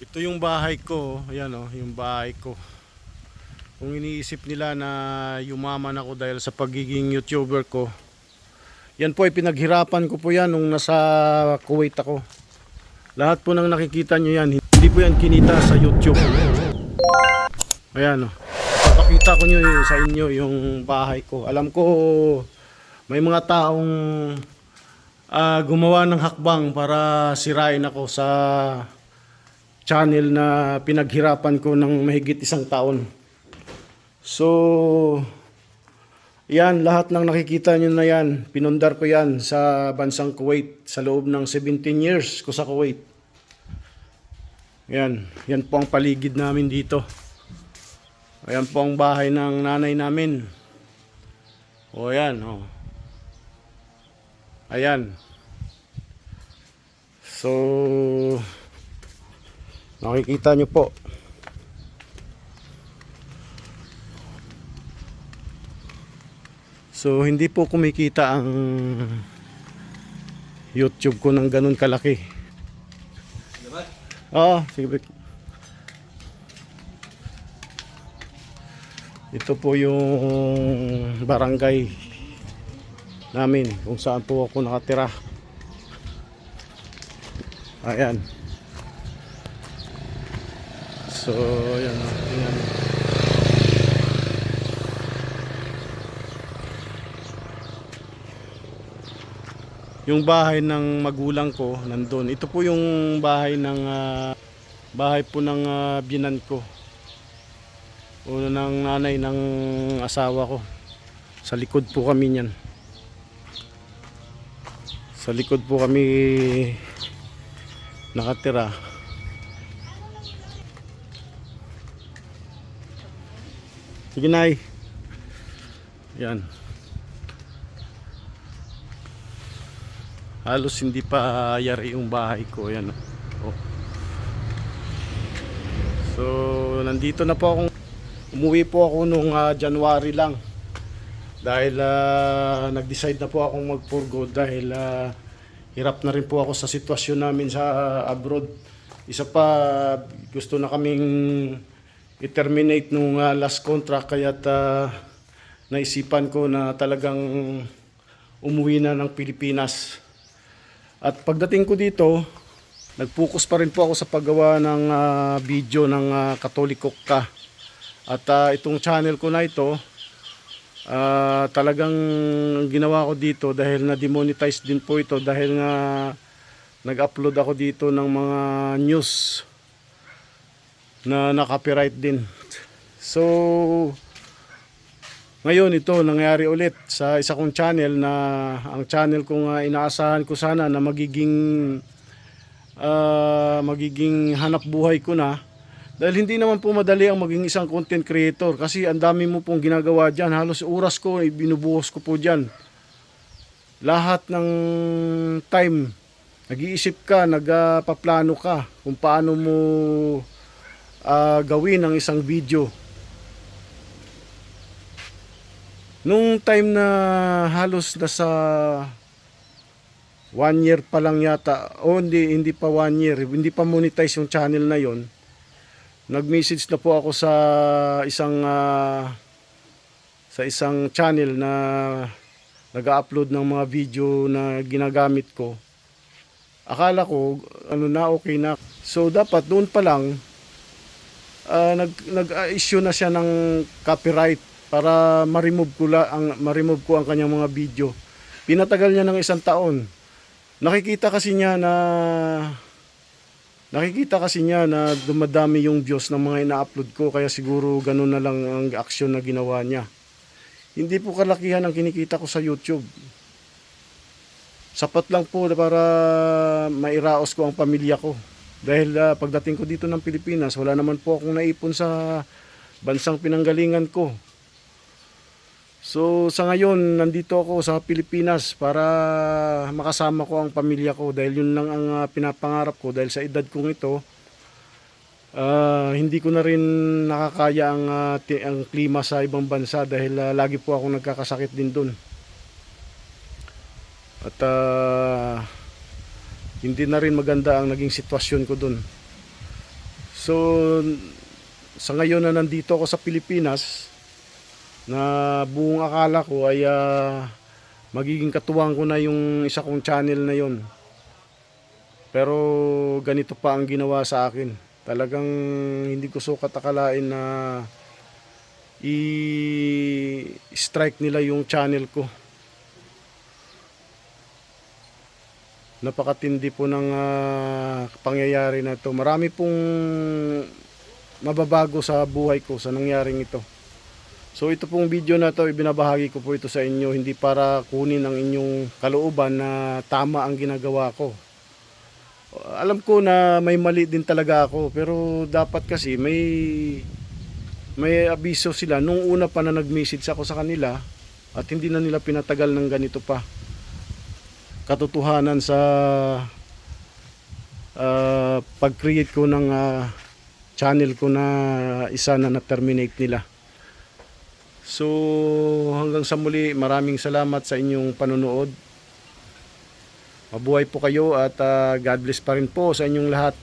Ito yung bahay ko, ayan oh, yung bahay ko. Kung iniisip nila na yumaman ako dahil sa pagiging YouTuber ko, yan po ay pinaghirapan ko po yan nung nasa Kuwait ako. Lahat po ng nakikita nyo yan, hindi po yan kinita sa YouTube. Ayan oh. Papakita ko nyo yun sa inyo yung bahay ko. Alam ko may mga taong ah, gumawa ng hakbang para sirain ako sa channel na pinaghirapan ko ng mahigit isang taon. So, yan, lahat ng nakikita nyo na yan, pinundar ko yan sa bansang Kuwait sa loob ng 17 years ko sa Kuwait. Yan, yan po ang paligid namin dito. Ayan po ang bahay ng nanay namin. O yan, o. Ayan. So, nakikita nyo po. So, hindi po kumikita ang YouTube ko ng ganun kalaki. Oo, sige. Vic. Ito po yung barangay namin kung saan po ako nakatira. Ayan. So, tingnan mo. Yung bahay ng magulang ko nandun. Ito po yung bahay ng ah, bahay po ng uh, binan ko. O ng nanay ng asawa ko. Sa likod po kami niyan. Sa likod po kami nakatira. Sige, Nay. Yan. Halos hindi pa yari yung bahay ko. Yan. Oh. So, nandito na po akong umuwi po ako nung ah, January lang. Dahil ah, nag-decide na po akong mag-forgo dahil ah, hirap na rin po ako sa sitwasyon namin sa abroad. Isa pa, gusto na kaming i-terminate nung ah, last contract kaya naisipan ko na talagang umuwi na ng Pilipinas. At pagdating ko dito, nag-focus pa rin po ako sa paggawa ng ah, video ng uh, Katoliko ka. At ah, itong channel ko na ito, ah, talagang ginawa ko dito dahil na-demonetize din po ito dahil nga nag-upload ako dito ng mga news na na-copyright din. So, ngayon ito nangyari ulit sa isa kong channel na ang channel kong ah, inaasahan ko sana na magiging ah, magiging hanap buhay ko na. Dahil hindi naman po madali ang maging isang content creator kasi ang dami mo pong ginagawa dyan. Halos oras ko eh, binubuhos ko po dyan. Lahat ng time nag-iisip ka nagpaplano ka kung paano mo ah, gawin ang isang video Nung time na halos nasa one year pa lang yata, o hindi, hindi pa one year, hindi pa monetize yung channel na yon nag-message na po ako sa isang ah, sa isang channel na nag-upload ng mga video na ginagamit ko. Akala ko ano na okay na. So dapat doon pa lang ah, nag nag-issue na siya ng copyright para ma-remove ko la, ang ma-remove ko ang kanyang mga video. Pinatagal niya ng isang taon. Nakikita kasi niya na nakikita kasi niya na dumadami yung views ng mga ina-upload ko kaya siguro ganun na lang ang aksyon na ginawa niya. Hindi po kalakihan ang kinikita ko sa YouTube. Sapat lang po para mairaos ko ang pamilya ko. Dahil ah, pagdating ko dito ng Pilipinas, wala naman po akong naipon sa bansang pinanggalingan ko. So sa ngayon, nandito ako sa Pilipinas para makasama ko ang pamilya ko dahil yun lang ang ah, pinapangarap ko dahil sa edad kong ito, ah, hindi ko na rin nakakaya ang, ti- ang klima sa ibang bansa dahil ah, lagi po ako nagkakasakit din doon. At ah, hindi na rin maganda ang naging sitwasyon ko doon. So sa ngayon na nandito ako sa Pilipinas na buong akala ko ay ah, magiging katuwang ko na yung isa kong channel na yon. Pero ganito pa ang ginawa sa akin. Talagang hindi ko sukat akalain na i-strike nila yung channel ko. Napakatindi po ng ah, pangyayari na ito. Marami pong mababago sa buhay ko sa nangyaring ito. So ito pong video na to, ibinabahagi ko po ito sa inyo hindi para kunin ang inyong kalooban na tama ang ginagawa ko. Alam ko na may mali din talaga ako pero dapat kasi may may abiso sila nung una pa na nag-message ako sa kanila at hindi na nila pinatagal ng ganito pa. Katotohanan sa ah, pag-create ko ng ah, channel ko na isa na na-terminate nila. So hanggang sa muli, maraming salamat sa inyong panonood. Mabuhay po kayo at ah, God bless pa rin po sa inyong lahat.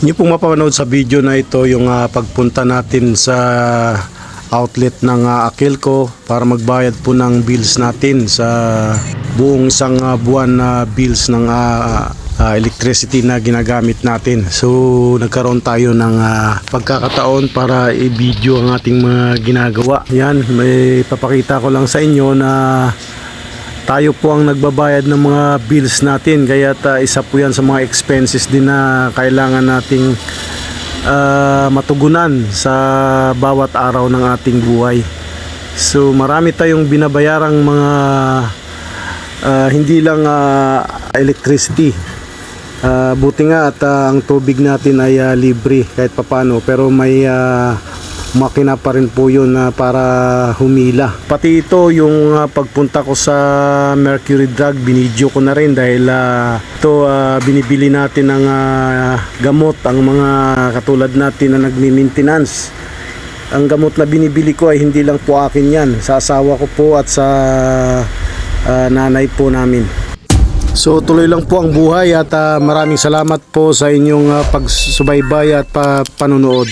Niyo pong mapapanood sa video na ito yung ah, pagpunta natin sa outlet ng uh, Akilco para magbayad po ng bills natin sa buong isang ah, buwan na bills ng ah, ah, electricity na ginagamit natin. So nagkaroon tayo ng ah, pagkakataon para i-video ang ating mga ginagawa. Yan, may papakita ko lang sa inyo na tayo po ang nagbabayad ng mga bills natin kaya isa po yan sa mga expenses din na kailangan nating ah, matugunan sa bawat araw ng ating buhay. So marami tayong binabayarang mga ah, hindi lang ah, electricity. Ah, buti nga at ah, ang tubig natin ay ah, libre kahit papano pero may ah, makina pa rin po yun na para humila. Pati ito yung ah, pagpunta ko sa Mercury Drug, binidyo ko na rin dahil ah, ito ah, binibili natin ng ah, gamot ang mga katulad natin na nagmi-maintenance. Ang gamot na binibili ko ay hindi lang po akin yan. Sa asawa ko po at sa ah, nanay po namin. So tuloy lang po ang buhay at ah, maraming salamat po sa inyong ah, pagsubaybay at pa- panonood.